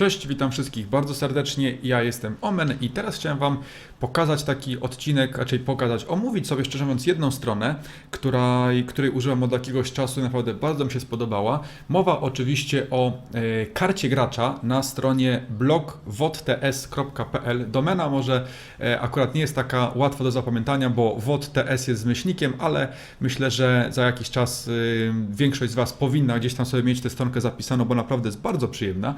Cześć, witam wszystkich bardzo serdecznie. Ja jestem Omen i teraz chciałem Wam pokazać taki odcinek, raczej pokazać, omówić sobie szczerze mówiąc jedną stronę, która, której używam od jakiegoś czasu i naprawdę bardzo mi się spodobała. Mowa oczywiście o e, karcie gracza na stronie blog.wodts.pl. Domena może e, akurat nie jest taka łatwa do zapamiętania, bo WODTS jest myślnikiem, ale myślę, że za jakiś czas e, większość z Was powinna gdzieś tam sobie mieć tę stronkę zapisaną, bo naprawdę jest bardzo przyjemna.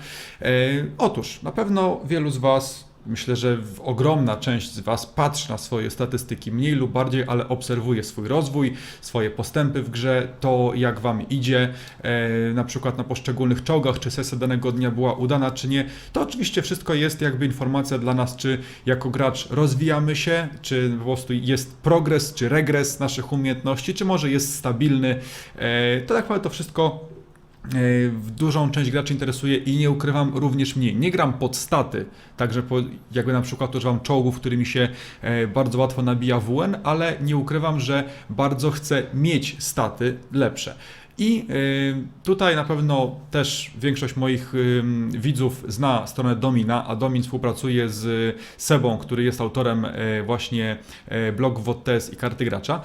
Otóż, na pewno wielu z Was, myślę, że ogromna część z Was patrzy na swoje statystyki mniej lub bardziej, ale obserwuje swój rozwój, swoje postępy w grze, to jak Wam idzie, e, na przykład na poszczególnych czołgach, czy sesja danego dnia była udana, czy nie. To oczywiście wszystko jest jakby informacja dla nas, czy jako gracz rozwijamy się, czy po prostu jest progres, czy regres naszych umiejętności, czy może jest stabilny. E, To tak naprawdę to wszystko E, w dużą część graczy interesuje i nie ukrywam również mnie. Nie gram pod staty, także po, jakby na przykład używam czołgów, którymi się e, bardzo łatwo nabija WN, ale nie ukrywam, że bardzo chcę mieć staty lepsze. I e, tutaj na pewno też większość moich ym, widzów zna stronę Domina, a Domin współpracuje z Sebą, który jest autorem właśnie e, blog WOTS i karty gracza.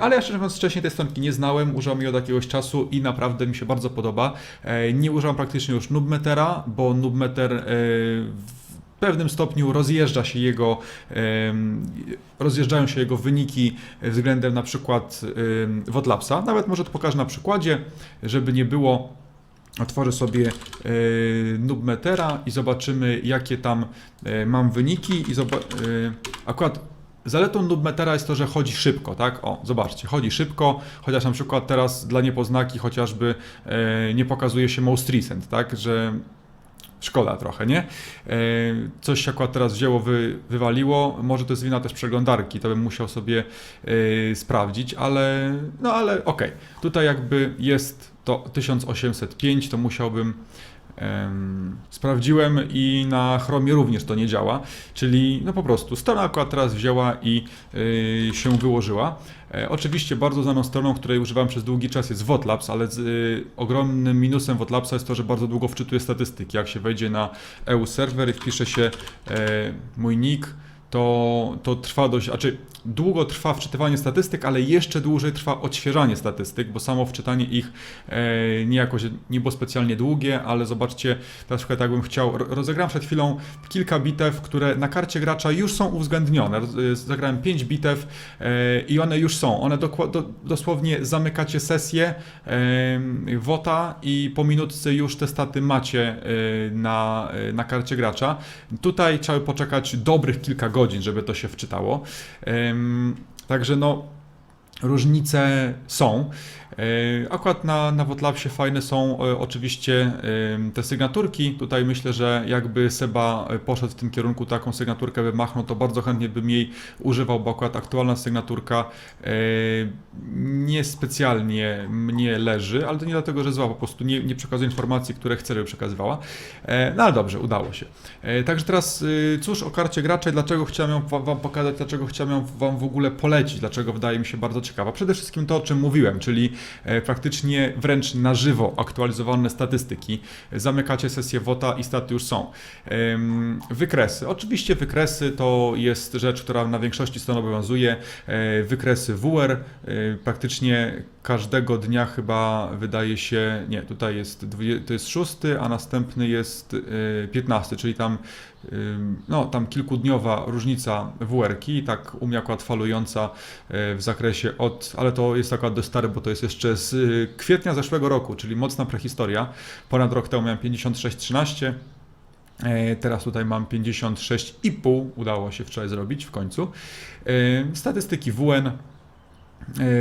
Ale ja szczerze mówiąc wcześniej tej stronki nie znałem, używam jej od jakiegoś czasu i naprawdę mi się bardzo podoba. Nie używam praktycznie już Nubmetera, bo Nubmeter e, pewnym stopniu rozjeżdża się jego, rozjeżdżają się jego wyniki względem na przykład Wotlapsa. Nawet może to pokażę na przykładzie, żeby nie było. Otworzę sobie e, Nubmetera i zobaczymy, jakie tam e, mam wyniki. I e, akurat zaletą Nubmetera jest to, że chodzi szybko, tak? O, zobaczcie, chodzi szybko, chociaż na przykład teraz dla niepoznaki chociażby nie pokazuje się most recent, tak? Że Szkoda trochę, nie? E, Coś się akurat teraz wzięło, wy, wywaliło. Może to jest wina też przeglądarki, to bym musiał sobie e, sprawdzić, ale no ale okej. Tutaj jakby jest to 1805, to musiałbym. Em, sprawdziłem i na Chromie również to nie działa, czyli no po prostu strona akurat teraz wzięła i y, się wyłożyła. E, Oczywiście bardzo znaną stroną, której używałem przez długi czas jest Wotlabs, ale z, y, ogromnym minusem Wotlabsa jest to, że bardzo długo wczytuje statystyki. Jak się wejdzie na EU serwer i wpisze się e, mój nick, to, to trwa dość, znaczy długo trwa wczytywanie statystyk, ale jeszcze dłużej trwa odświeżanie statystyk, bo samo wczytanie ich e, nie jakoś nie było specjalnie długie, ale zobaczcie, na przykład jakbym chciał, ro- rozegrałem przed chwilą kilka bitew, które na karcie gracza już są uwzględnione. E, Zagrałem 5 bitew e, i one już są. One dokła- do, dosłownie zamykacie sesję e, WOTA i po minutce już te staty macie na, na karcie gracza. Tutaj trzeba poczekać dobrych kilka godzin, żeby to się wczytało. Także no, różnice są. E, Akurat na, na fajne są e, oczywiście em, te sygnaturki. Tutaj myślę, że jakby Seba e, poszedł w tym kierunku, taką sygnaturkę by machnął, to bardzo chętnie bym jej używał, bo akurat aktualna sygnaturka e, nie specjalnie mnie leży, ale to nie dlatego, że zła, po prostu nie, nie przekazuje informacji, które chcę, żeby przekazywała. E, No ale dobrze, udało się. E, Także teraz cóż o karcie gracza dlaczego chciałem ją wa- Wam pokazać, dlaczego chciałem ją Wam w ogóle polecić, dlaczego wydaje mi się bardzo ciekawa. Przede wszystkim to, o czym mówiłem, czyli e, praktycznie wręcz na żywo aktualizowane statystyki. Zamykacie sesję WOTA i staty już są. Wykresy. Oczywiście wykresy to jest rzecz, która na większości stron obowiązuje. E, Wykresy WR e, praktycznie każdego dnia chyba wydaje się, nie, tutaj jest, to jest szósty, a następny jest e, 15, czyli tam ym, no, tam kilkudniowa różnica WR-ki, tak u mnie e, w zakresie od, ale to jest akurat dość stary, bo to jest jeszcze z y, kwietnia zeszłego roku, czyli mocna prehistoria. Ponad rok temu miałem 56,13. E, Teraz tutaj mam 56,5, udało się wczoraj zrobić w końcu. Statystyki WN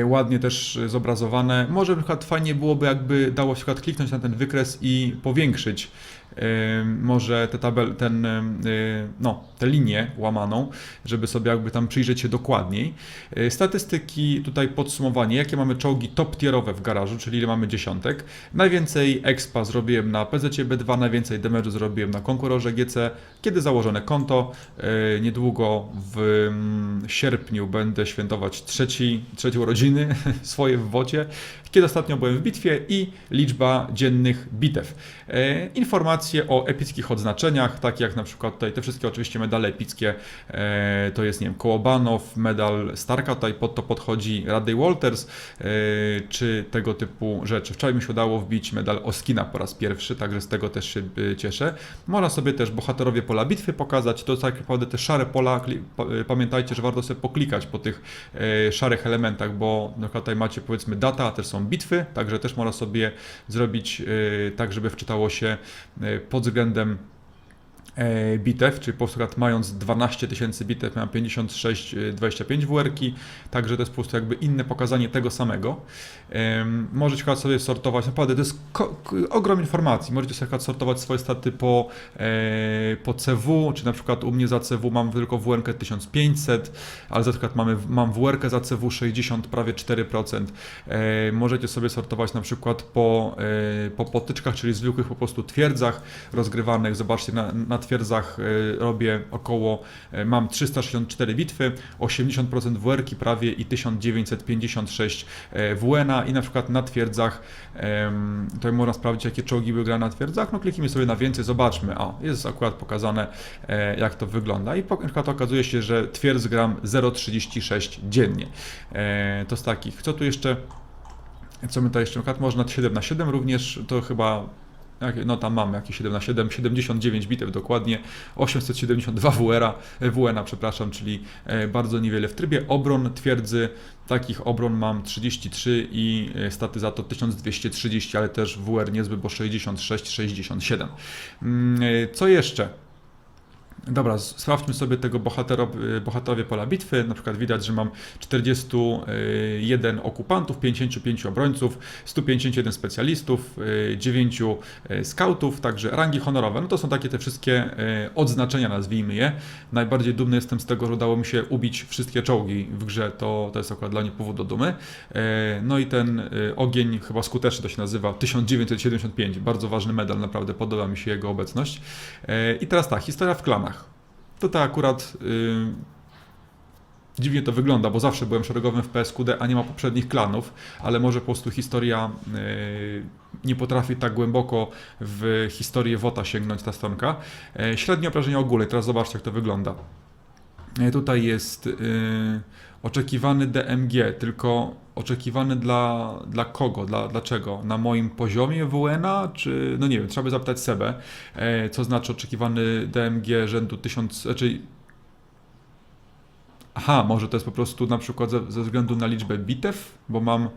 ładnie też e, zobrazowane. Może na przykład fajnie byłoby, jakby dało się przykład kliknąć na ten wykres i powiększyć e, może te tabel, ten, e, no, tę linię łamaną, żeby sobie jakby tam przyjrzeć się dokładniej. E, Statystyki, tutaj podsumowanie, jakie mamy czołgi top tierowe w garażu, czyli ile mamy dziesiątek. Najwięcej expa zrobiłem na PZC B2, najwięcej damage'u zrobiłem na konkurorze GC. Kiedy założone konto, e, niedługo w mm, sierpniu będę świętować trzeci, trzecie urodziny swoje w wocie. Kiedy ostatnio byłem w bitwie i liczba dziennych bitew. E, informacje o epickich odznaczeniach, takie jak na przykład tutaj te wszystkie oczywiście medale epickie, e, to jest nie wiem, Kołobanow, medal Starka, tutaj pod to podchodzi Radley Walters, e, czy tego typu rzeczy. Wczoraj mi się udało wbić medal Oskina po raz pierwszy, także z tego też się cieszę. Można sobie też bohaterowie pola bitwy pokazać, to tak naprawdę te szare pola, pamiętajcie, że warto sobie poklikać po tych szarych elementach, bo na przykład tutaj macie powiedzmy data, a też są bitwy, także też można sobie zrobić e, tak, żeby wczytało się e, pod względem bitew, czyli po prostu mając 12 tysięcy bitew miałem 56, e, 25 WR-ki, także to jest po prostu jakby inne pokazanie tego samego. Możecie sobie sortować, naprawdę to jest ogrom informacji, możecie sobie sortować swoje staty po, e, po CW, czy na przykład u mnie za CW mam tylko WR 1500, ale za przykład mamy, mam WR za CW 60, prawie 4%. E, Możecie sobie sortować na przykład po, e, po potyczkach, czyli zwykłych po prostu twierdzach rozgrywanych. Zobaczcie, na, na twierdzach e, robię około, e, mam 364 bitwy, 80% WR-ki prawie i 1956 e, WN-a i na przykład na twierdzach, tutaj można sprawdzić jakie czołgi były grane na twierdzach, no kliknijmy sobie na więcej, zobaczmy, o, jest akurat pokazane jak to wygląda. I na przykład okazuje się, że twierdz gram 0,36 dziennie. To z takich, co tu jeszcze? Co my tutaj jeszcze, na przykład można 7 na 7 również, to chyba, no tam mamy jakieś 7 na 7 79 bitew dokładnie, 872 WR-a, WN-a, przepraszam, czyli e, bardzo niewiele. W trybie obron twierdzy, takich obron mam 33 i e, staty za to 1230, ale też WR niezły, bo 66, 67. Mm, e, Co jeszcze? Dobra, sprawdźmy sobie tego bohatero, y, bohaterowie pola bitwy. Na przykład widać, że mam 41 okupantów, 55 obrońców, 151 specjalistów, y, 9 y, skautów, także rangi honorowe. No to są takie te wszystkie odznaczenia, nazwijmy je. Najbardziej dumny jestem z tego, że udało mi się ubić wszystkie czołgi w grze. To, to jest akurat dla mnie powód do dumy. E, No i ten ogień, chyba skuteczny to się nazywa, 1975. Bardzo ważny medal, naprawdę podoba mi się jego obecność. E, I teraz tak, historia w klanach. Tutaj akurat y, dziwnie to wygląda, bo zawsze byłem szeregowym w PSQD, a nie ma poprzednich klanów, ale może po prostu historia y, nie potrafi tak głęboko w historię WOTA sięgnąć ta stronka. E, średnie obrażenia ogólne, teraz zobaczcie jak to wygląda. E, tutaj jest y, oczekiwany DMG, tylko oczekiwany dla, dla kogo, dla, dlaczego? Na moim poziomie WN-a, czy no nie wiem, trzeba by zapytać Sebę, e, co znaczy oczekiwany DMG rzędu 1000, znaczy Aha, może to jest po prostu na przykład ze, ze względu na liczbę bitew, bo mam.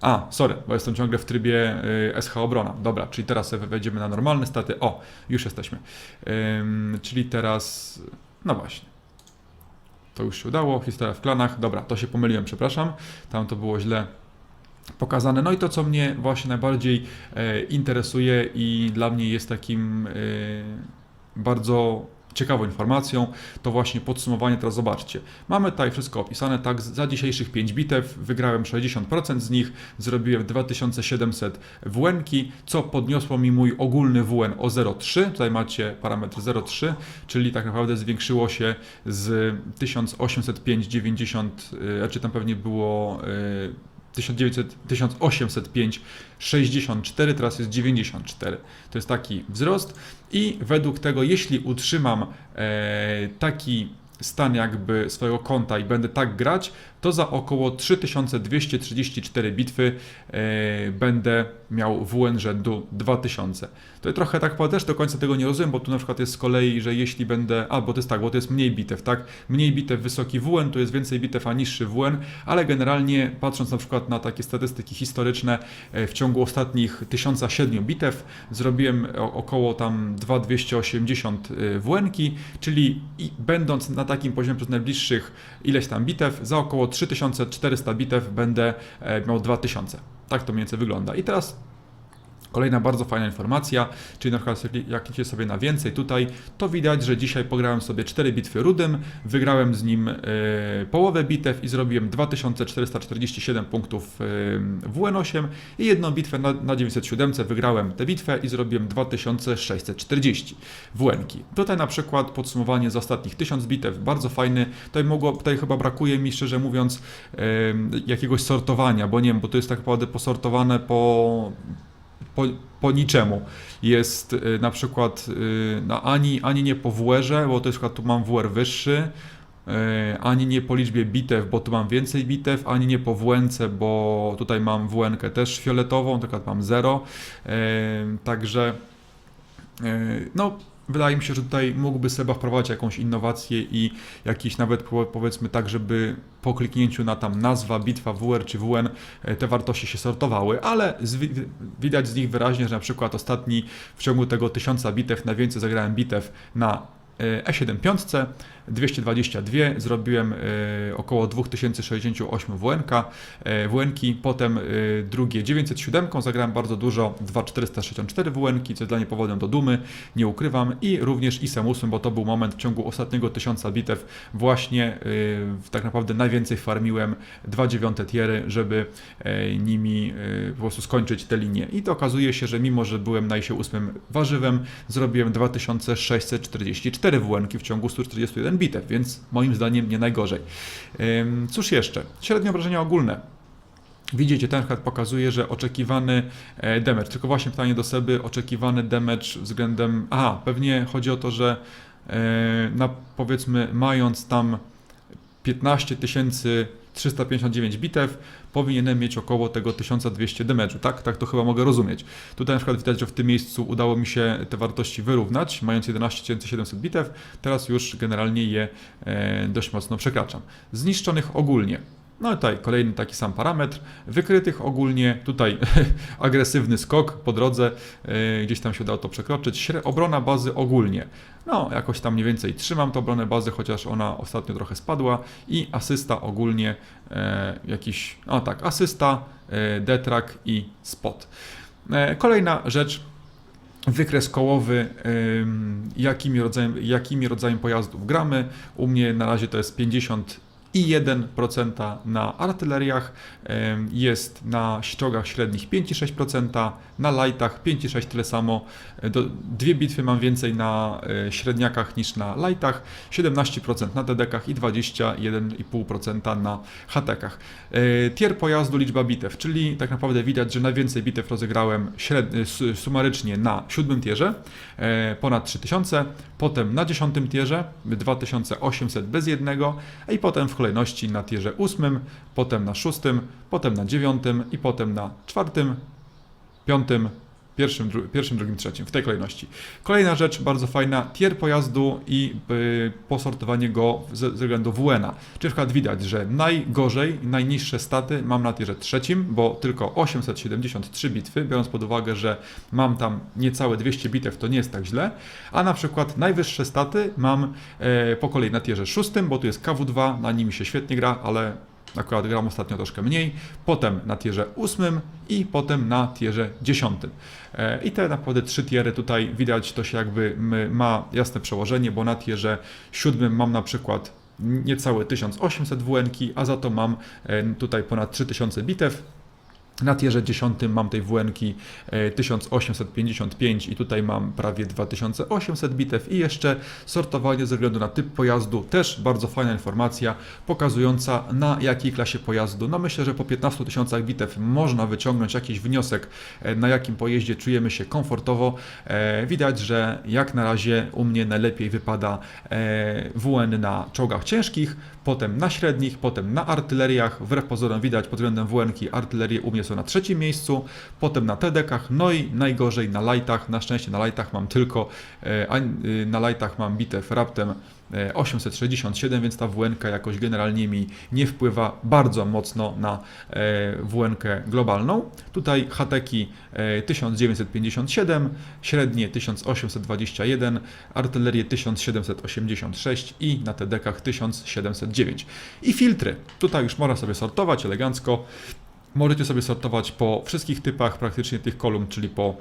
A, sorry, bo jestem ciągle w trybie y, SH obrona. Dobra, czyli teraz sobie wejdziemy na normalne staty. O, już jesteśmy. Ym, czyli teraz. No właśnie. To już się udało. Historia w klanach. Dobra, to się pomyliłem, przepraszam. Tam to było źle pokazane. No i to, co mnie właśnie najbardziej e, interesuje i dla mnie jest takim e, bardzo ciekawą informacją, to właśnie podsumowanie. Teraz zobaczcie. Mamy tutaj wszystko opisane. Tak, za dzisiejszych 5 bitew wygrałem 60% z nich, zrobiłem 2700 WN-ki, co podniosło mi mój ogólny WN o 0,3. Tutaj macie parametr 0,3, czyli tak naprawdę zwiększyło się z 1805,90, y, znaczy tam pewnie było y, 1900, 1805 64, teraz jest 94. To jest taki wzrost i według tego, jeśli utrzymam e, taki stan jakby swojego konta i będę tak grać, to za około 3234 bitwy e, będę miał WN rzędu 2000. To trochę tak też do końca tego nie rozumiem, bo tu na przykład jest z kolei, że jeśli będę, a bo to jest tak, bo to jest mniej bitew, tak? Mniej bitew, wysoki WN, to jest więcej bitew, a niższy WN, ale generalnie patrząc na przykład na takie statystyki historyczne, e, w ciągu ostatnich 1007 bitew zrobiłem około tam 2280 WN-ki, czyli i będąc na takim poziomie przez najbliższych ileś tam bitew, za około 3400 bitew będę e, miał 2000. Tak to mniej więcej wygląda. I teraz Kolejna bardzo fajna informacja, czyli na przykład jak- idziecie sobie na więcej tutaj, to widać, że dzisiaj pograłem sobie 4 bitwy Rudym, wygrałem z nim e, połowę bitew i zrobiłem 2447 punktów e, w WN8 i jedną bitwę na, na 907 wygrałem tę bitwę i zrobiłem 2640 WN-ki. Tutaj na przykład podsumowanie z ostatnich 1000 bitew, bardzo fajny, tutaj, mogło, tutaj chyba brakuje mi szczerze mówiąc e, jakiegoś sortowania, bo nie wiem, bo to jest tak naprawdę posortowane po po, po niczemu. Jest y, na przykład y, no, ani, ani nie po WR-ze, bo to jest tu mam WR wyższy, y, ani nie po liczbie bitew, bo tu mam więcej bitew, ani nie po WN, bo tutaj mam WN też fioletową, przykład mam 0. Także no Wydaje mi się, że tutaj mógłby Seba wprowadzić jakąś innowację i jakiś nawet po- powiedzmy tak, żeby po kliknięciu na tam nazwa, bitwa WR czy WN e, te wartości się sortowały, ale z, wi- widać z nich wyraźnie, że na przykład ostatni w ciągu tego 1000 bitew najwięcej zagrałem bitew na e, E7 piątce, 222, zrobiłem e, około 2068 WNK, e, WNki, potem e, drugie 907, zagrałem bardzo dużo, 2464 WNki, co jest dla mnie powodem do dumy, nie ukrywam, i również ISem 8, bo to był moment w ciągu ostatniego 1000 bitew, właśnie tak naprawdę najwięcej farmiłem 2 tiery, żeby nimi po prostu skończyć tę linię. I to okazuje się, że mimo, że byłem na ISie 8 warzywem, zrobiłem 2644 WN-ki w ciągu 141 bitew, więc moim zdaniem nie najgorzej. Cóż jeszcze? Średnie obrażenia ogólne. Widzicie, ten przykład pokazuje, że oczekiwany e, damage, tylko właśnie pytanie do Seby, oczekiwany damage względem... Aha, pewnie chodzi o to, że e, na, powiedzmy mając tam 15 359 bitew, powinienem mieć około tego 1200 damage'u, tak? Tak to chyba mogę rozumieć. Tutaj na przykład widać, że w tym miejscu udało mi się te wartości wyrównać, mając 11 700 bitew, teraz już generalnie je e, dość mocno przekraczam. Zniszczonych ogólnie. No i tutaj kolejny taki sam parametr. Wykrytych ogólnie, tutaj agresywny skok po drodze, e, gdzieś tam się udało to przekroczyć. Obrona bazy ogólnie. No, jakoś tam mniej więcej trzymam tą obronę bazy, chociaż ona ostatnio trochę spadła. I asysta ogólnie e, jakiś, no tak, asysta, e, detrack i spot. Kolejna rzecz, wykres kołowy, jakimi, rodzajem, jakimi rodzajem pojazdów gramy. U mnie na razie to jest 50 i 1% na artyleriach, jest na ściogach średnich 5,6%, na lightach 5,6% tyle samo. E, Do, dwie bitwy mam więcej na e, średniakach niż na lightach, 17% na TDkach i 21,5% na hatekach. E, Tier pojazdu, liczba bitew, czyli tak naprawdę widać, że najwięcej bitew rozegrałem sumarycznie na siódmym tierze, ponad 3000, potem na dziesiątym tierze 2800 bez jednego, i potem w kolejności na tierze ósmym, potem na szóstym, potem na dziewiątym i potem na czwartym, piątym, pierwszym, dru- pierwszym, drugim, trzecim, w tej kolejności. Kolejna rzecz bardzo fajna, tier pojazdu i y, posortowanie go ze, ze względu WN-a. Czyli przykład widać, że najgorzej, najniższe staty mam na tierze trzecim, bo tylko 873 bitwy, biorąc pod uwagę, że mam tam niecałe 200 bitew, to nie jest tak źle, a na przykład najwyższe staty mam e, po kolei na tierze szóstym, bo tu jest KW2, na nim się świetnie gra, ale akurat gram ostatnio troszkę mniej, potem na tierze ósmym i potem na tierze dziesiątym. E, I te naprawdę trzy tiery tutaj widać, to się jakby ma jasne przełożenie, bo na tierze siódmym mam na przykład niecałe 1800 WN-ki, a za to mam e, tutaj ponad 3000 bitew. Na tierze 10 mam tej WN-ki e, 1855 i tutaj mam prawie 2800 bitew i jeszcze sortowanie ze względu na typ pojazdu, też bardzo fajna informacja pokazująca na jakiej klasie pojazdu. No myślę, że po 15 tysiącach bitew można wyciągnąć jakiś wniosek, e, na jakim pojeździe czujemy się komfortowo. E, Widać, że jak na razie u mnie najlepiej wypada e, WN na czołgach ciężkich, potem na średnich, potem na artyleriach. Wbrew pozorom widać pod względem WN-ki artylerie u mnie są na trzecim miejscu, potem na TDkach, no i najgorzej na lightach. Na szczęście na lightach mam tylko, e, y, na lightach mam bitew raptem e, 867, więc ta WN jakoś generalnie mi nie wpływa bardzo mocno na e, WN globalną. Tutaj hateki e, 1957, średnie 1821, artylerię 1786 i na TDkach 1709. I filtry. Tutaj już można sobie sortować elegancko. Możecie sobie sortować po wszystkich typach praktycznie tych kolumn, czyli po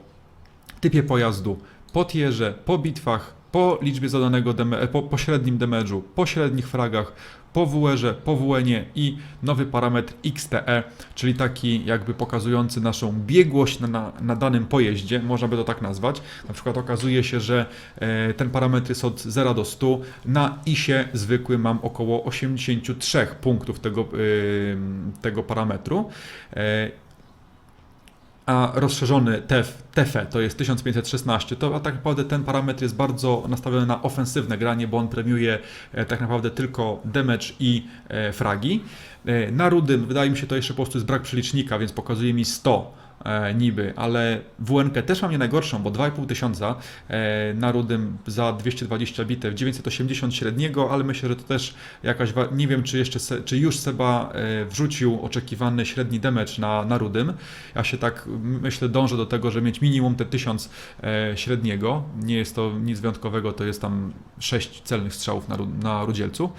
typie pojazdu, po tierze, po bitwach, po liczbie zadanego, deme- po, po średnim damage'u, po średnich fragach, po WR-ze, po WN-ie i nowy parametr XTE, czyli taki jakby pokazujący naszą biegłość na, na, na danym pojeździe, można by to tak nazwać. Na przykład okazuje się, że e, ten parametr jest od 0 do 100. Na ISie zwykły mam około 83 punktów tego, e, tego parametru. E, a rozszerzony TEF, TEFE to jest 1516, to tak naprawdę ten parametr jest bardzo nastawiony na ofensywne granie, bo on premiuje e, tak naprawdę tylko damage i e, fragi. E, na rudym wydaje mi się to jeszcze po prostu jest brak przelicznika, więc pokazuje mi 100 e, niby, ale WNK też mam nie najgorszą, bo 2,5 tysiąca e, na rudym za 220 bitew, 980 średniego, ale myślę, że to też jakaś, nie wiem czy jeszcze, czy już Seba e, wrzucił oczekiwany średni damage na, na rudym. Ja się tak myślę dążę do tego, żeby mieć minimum te 1000 e, średniego. Nie jest to nic wyjątkowego, to jest tam 6 celnych strzałów na, na rudzielcu.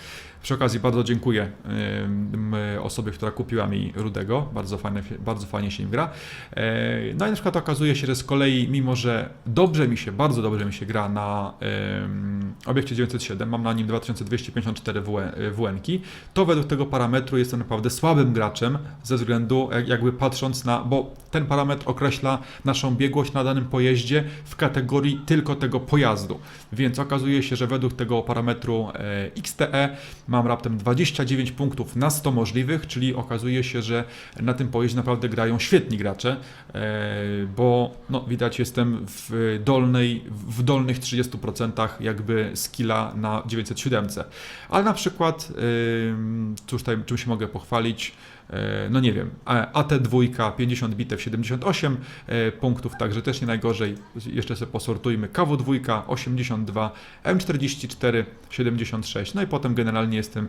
Przy okazji bardzo dziękuję osobie, która kupiła mi Rudego. Bardzo fajnie, bardzo fajnie się im gra. E, No i na przykład okazuje się, że z kolei, mimo że dobrze mi się, bardzo dobrze mi się gra na obiekcie 907, mam na nim 2254 WN-ki, to według tego parametru jestem naprawdę słabym graczem ze względu, jak- jakby patrząc na, bo ten parametr określa naszą biegłość na danym pojeździe w kategorii tylko tego pojazdu. Więc okazuje się, że według tego parametru e, XTE mam raptem 29 punktów na 100 możliwych, czyli okazuje się, że na tym pojeździe naprawdę grają świetni gracze, e, bo no, widać jestem w dolnej, w dolnych 30% jakby skilla na 907. Ale na przykład, cóż tutaj, czym się mogę pochwalić, no nie wiem, a- AT2 50 bitew 78 e, punktów, także też nie najgorzej. Jeszcze sobie posortujmy KW2 82, M44 76, no i potem generalnie jestem e,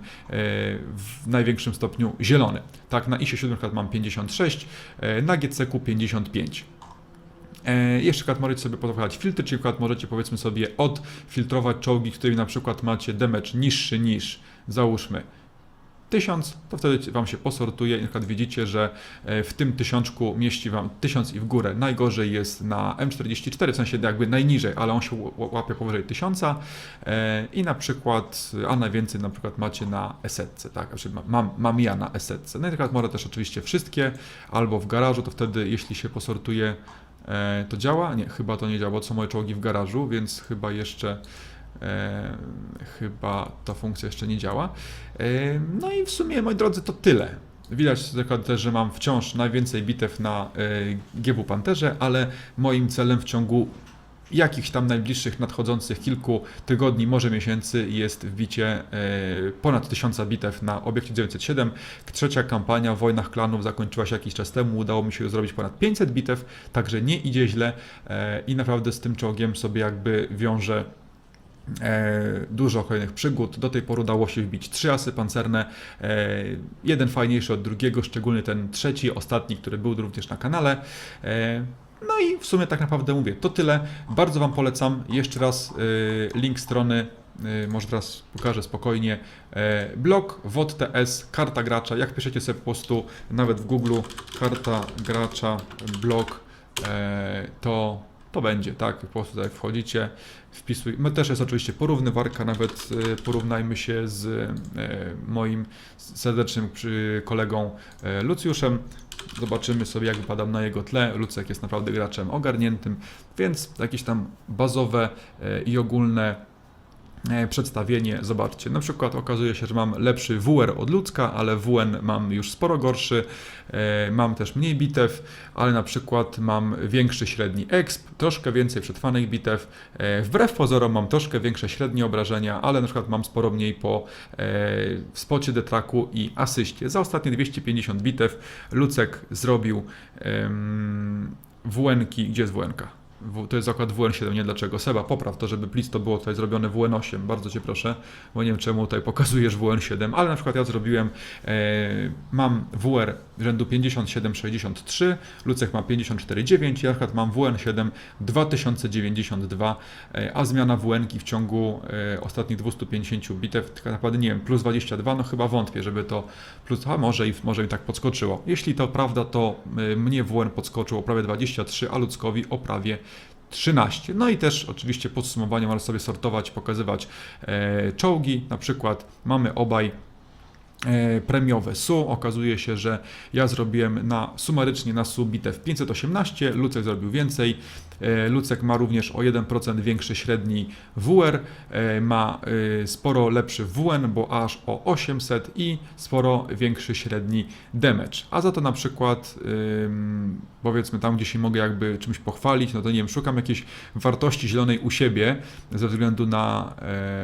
w największym stopniu zielony. Tak, na ISie 7 mam 56, e, na GCQ 55. E, jeszcze przykład możecie sobie pozostawiać filtry, czyli przykład możecie powiedzmy sobie odfiltrować czołgi, którymi na przykład macie damage niższy niż załóżmy 1000, to wtedy Wam się posortuje i na przykład widzicie, że e, w tym tysiączku mieści Wam 1000 i w górę. Najgorzej jest na M44, w sensie jakby najniżej, ale on się łapie powyżej 1000 e, i na przykład, a najwięcej na przykład macie na esetce, tak, znaczy ma- mam, mam ja na esetce. No i na przykład może też oczywiście wszystkie, albo w garażu, to wtedy jeśli się posortuje, e, to działa? Nie, chyba to nie działa, bo to są moje czołgi w garażu, więc chyba jeszcze chyba ta funkcja jeszcze nie działa. E, no i w sumie, moi drodzy, to tyle. Widać tylko też, że mam wciąż najwięcej bitew na e, GW Panterze, ale moim celem w ciągu jakichś tam najbliższych nadchodzących kilku tygodni, może miesięcy jest wbicie e, ponad 1000 bitew na obiekcie 907. Trzecia kampania w Wojnach Klanów zakończyła się jakiś czas temu, udało mi się zrobić ponad 500 bitew, także nie idzie źle e, i naprawdę z tym czołgiem sobie jakby wiąże E, dużo kolejnych przygód. Do tej pory udało się wbić trzy asy pancerne. E, jeden fajniejszy od drugiego, szczególnie ten trzeci, ostatni, który był również na kanale. E, no i w sumie tak naprawdę mówię, to tyle. Bardzo Wam polecam. Jeszcze raz e, link strony. e, Może teraz pokażę spokojnie. E, Blog WOD.ts, karta gracza. Jak piszecie sobie po prostu nawet w Google karta gracza, blog, e, to, to będzie, tak? Po prostu tutaj wchodzicie, wpisuj. My też jest oczywiście porównywarka, nawet e, porównajmy się z e, moim serdecznym kolegą e, Lucjuszem. Zobaczymy sobie, jak wypadam na jego tle. Lucek jest naprawdę graczem ogarniętym, więc jakieś tam bazowe i ogólne przedstawienie. Zobaczcie, na przykład okazuje się, że mam lepszy WR od ludzka, ale WN mam już sporo gorszy. E, Mam też mniej bitew, ale na przykład mam większy średni exp, troszkę więcej przetrwanych bitew. E, Wbrew pozorom mam troszkę większe średnie obrażenia, ale na przykład mam sporo mniej po e, spocie detraku i asyście. Za ostatnie 250 bitew Lucek zrobił WN-ki, gdzie jest WN-ka? To jest akurat WN7, nie dlaczego. Seba, popraw to, żeby plic to było tutaj zrobione WN8, bardzo Cię proszę, bo nie wiem czemu tutaj pokazujesz WN7, ale na przykład ja zrobiłem, e, mam WR rzędu 5763, Lucek ma 54,9, ja na przykład mam WN7 2092, e, a zmiana WN-ki w ciągu e, ostatnich 250 bitew, tak naprawdę nie wiem, plus 22, no chyba wątpię, żeby to plus, a może i, może i tak podskoczyło. Jeśli to prawda, to e, mnie WN podskoczył o prawie 23, a Luckowi o prawie 13. No i też oczywiście podsumowanie można sobie sortować, pokazywać e, czołgi. Na przykład mamy obaj e, premiowe SU. Okazuje się, że ja zrobiłem na sumarycznie na SU bitew 518, Lucek zrobił więcej. E, Lucek ma również o 1% większy średni WR, e, ma e, sporo lepszy WN, bo aż o 800 i sporo większy średni damage. A za to na przykład powiedzmy tam, gdzie się mogę jakby czymś pochwalić, no to nie wiem, szukam jakiejś wartości zielonej u siebie ze względu na,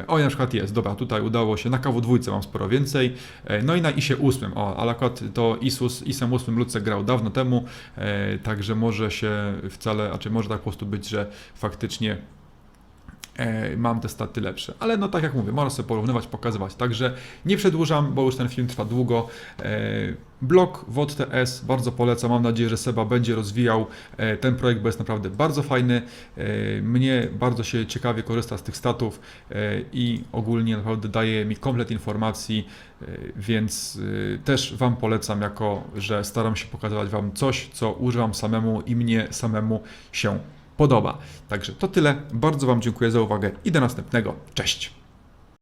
o na przykład jest, dobra, tutaj udało się, na KW2 mam sporo więcej, no i na ISie 8, o, ale akurat to ISUS, ISem 8 Lucek grał dawno temu, także może się wcale, znaczy może tak prostu być, że faktycznie e, mam te staty lepsze. Ale no tak jak mówię, można sobie porównywać, pokazywać. Także nie przedłużam, bo już ten film trwa długo. E, blog WOD.TS bardzo polecam. Mam nadzieję, że Seba będzie rozwijał e, ten projekt, bo jest naprawdę bardzo fajny. Mnie bardzo się ciekawie korzysta z tych statów i ogólnie naprawdę daje mi komplet informacji, więc też Wam polecam, jako że staram się pokazywać Wam coś, co używam samemu i mnie samemu się podoba. Także to tyle. Bardzo Wam dziękuję za uwagę i do następnego. Cześć!